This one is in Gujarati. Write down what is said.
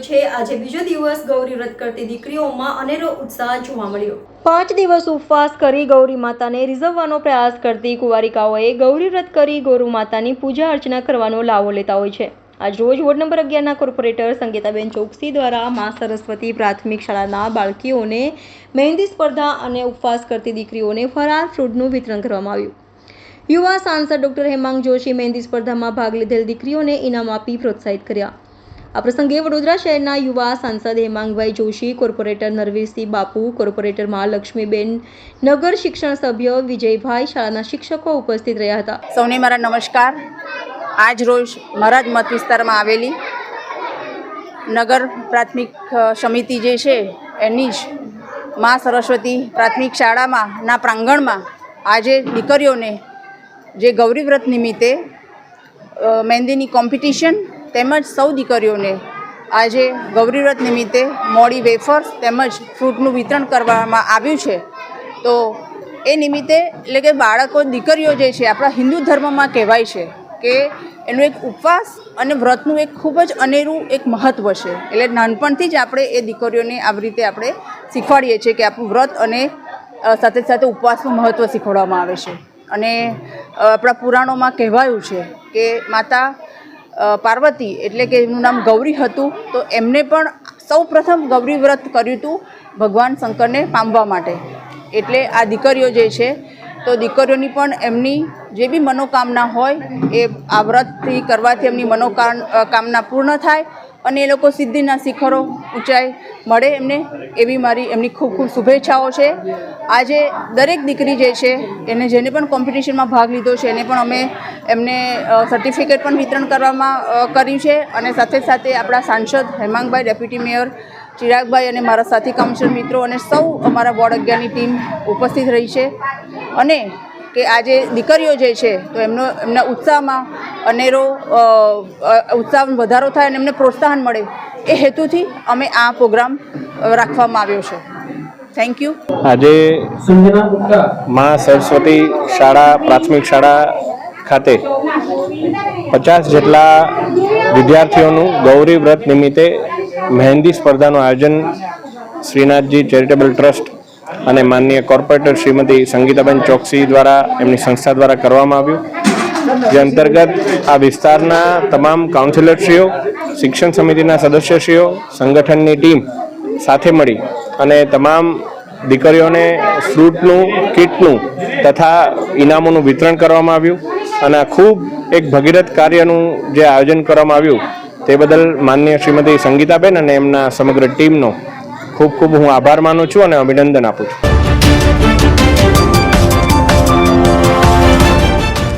છે. આજે બીજો દિવસ ગૌરી વ્રત કરતી દીકરીઓમાં અનેરો ઉત્સાહ જોવા મળ્યો. પાંચ દિવસ ઉપવાસ કરી ગૌરી માતાને રીઝવવાનો પ્રયાસ કરતી કુંવારિકાઓએ ગૌરી વ્રત કરી ગૌરુ માતાની પૂજા અર્ચના કરવાનો લાવો લેતા હોય છે. આજ રોજ વોર્ડ નંબર અગિયારના કોર્પોરેટર સંગીતાબેન ચોકસી દ્વારા મા સરસ્વતી પ્રાથમિક શાળાના બાળકીઓને મહેંદી સ્પર્ધા અને ઉપવાસ કરતી દીકરીઓને ફરાર ફ્રૂટનું વિતરણ કરવામાં આવ્યું. યુવા સાંસદ ડોક્ટર હેમાંગ જોશી મહેંદી સ્પર્ધામાં ભાગ લીધેલ દીકરીઓને ઇનામ આપી પ્રોત્સાહિત કર્યા. આ પ્રસંગે વડોદરા શહેરના યુવા સાંસદ હેમાંગભાઈ જોશી, કોર્પોરેટર નરવીરસિંહ બાપુ કોર્પોરેટર મહાલક્ષ્મીબેન નગર શિક્ષણ સભ્ય વિજયભાઈ શાળાના શિક્ષકો ઉપસ્થિત રહ્યા હતા. સૌને મારા નમસ્કાર. આજ રોજ મારા જ મત વિસ્તારમાં આવેલી નગર પ્રાથમિક સમિતિ જે છે, એની જ મા સરસ્વતી પ્રાથમિક શાળામાં ના પ્રાંગણમાં આજે દીકરીઓને જે ગૌરીવ્રત નિમિત્તે મહેંદીની કોમ્પિટિશન તેમજ સૌ દીકરીઓને આજે ગૌરીવ્રત નિમિત્તે મોડી વેફર્સ તેમજ ફ્રૂટનું વિતરણ કરવામાં આવ્યું છે. તો એ નિમિત્તે એટલે કે બાળકો, દીકરીઓ જે છે, આપણા હિન્દુ ધર્મમાં કહેવાય છે કે એનું એક ઉપવાસ અને વ્રતનું એક ખૂબ જ અનેરું એક મહત્ત્વ છે. એટલે નાનપણથી જ આપણે એ દીકરીઓને આવી રીતે આપણે શીખવાડીએ છીએ કે આપણું વ્રત અને સાથે સાથે ઉપવાસનું મહત્ત્વ શીખવાડવામાં આવે છે. અને આપણા પુરાણોમાં કહેવાયું છે કે માતા પાર્વતી, એટલે કે એમનું નામ ગૌરી હતું, તો એમને પણ સૌ પ્રથમ ગૌરી વ્રત કર્યું હતું ભગવાન શંકરને પામવા માટે. એટલે આ દીકરીઓ જે છે, તો દીકરીઓની પણ એમની જે બી મનોકામના હોય, એ આ વ્રતથી કરવાથી એમની મનોકામ કામના પૂર્ણ થાય અને એ લોકો સિદ્ધિના શિખરો ઊંચાઈ મળે એમને એવી મારી એમની ખૂબ ખૂબ શુભેચ્છાઓ છે. આજે દરેક દીકરી જે છે, એને જેને પણ કોમ્પિટિશનમાં ભાગ લીધો છે, એને પણ અમે એમને સર્ટિફિકેટ પણ વિતરણ કરવામાં કર્યું છે અને સાથે સાથે આપણા સાંસદ હેમાંગભાઈ ડેપ્યુટી મેયર ચિરાગભાઈ અને મારા સાથી કાઉન્સિલર મિત્રો અને સૌ અમારા વોર્ડ અગિયારની ટીમ ઉપસ્થિત રહી છે. અને કે આજે દીકરીઓ જે છે, તો એમનો, એમના ઉત્સાહમાં અનેરો ઉત્સાહમાં વધારો થાય અને એમને પ્રોત્સાહન મળે એ હેતુથી અમે આ પ્રોગ્રામ રાખવામાં આવ્યો છે. થેન્ક યુ આજે મા સરસ્વતી શાળા, પ્રાથમિક શાળા ખાતે પચાસ જેટલા વિદ્યાર્થીઓનું ગૌરી વ્રત નિમિત્તે મહેંદી સ્પર્ધાનું આયોજન શ્રીનાથજી ચેરિટેબલ ટ્રસ્ટ અને માનનીય કોર્પોરેટર શ્રીમતી સંગીતાબેન ચોકસી દ્વારા એમની સંસ્થા દ્વારા કરવામાં આવ્યું. જે અંતર્ગત આ વિસ્તારના તમામ કાઉન્સિલરશ્રીઓ, શિક્ષણ સમિતિના સદસ્યશ્રીઓ, સંગઠનની ટીમ સાથે મળી અને તમામ દીકરીઓને ફ્રૂટનું, કીટનું તથા ઇનામોનું વિતરણ કરવામાં આવ્યું અને ખૂબ એક ભગીરથ કાર્યનું જે આયોજન કરવામાં આવ્યું તે બદલ માનનીય શ્રીમતી સંગીતાબેન અને એમના સમગ્ર ટીમનો ખૂબ ખૂબ હું આભાર માનું છું અને અભિનંદન આપું છું.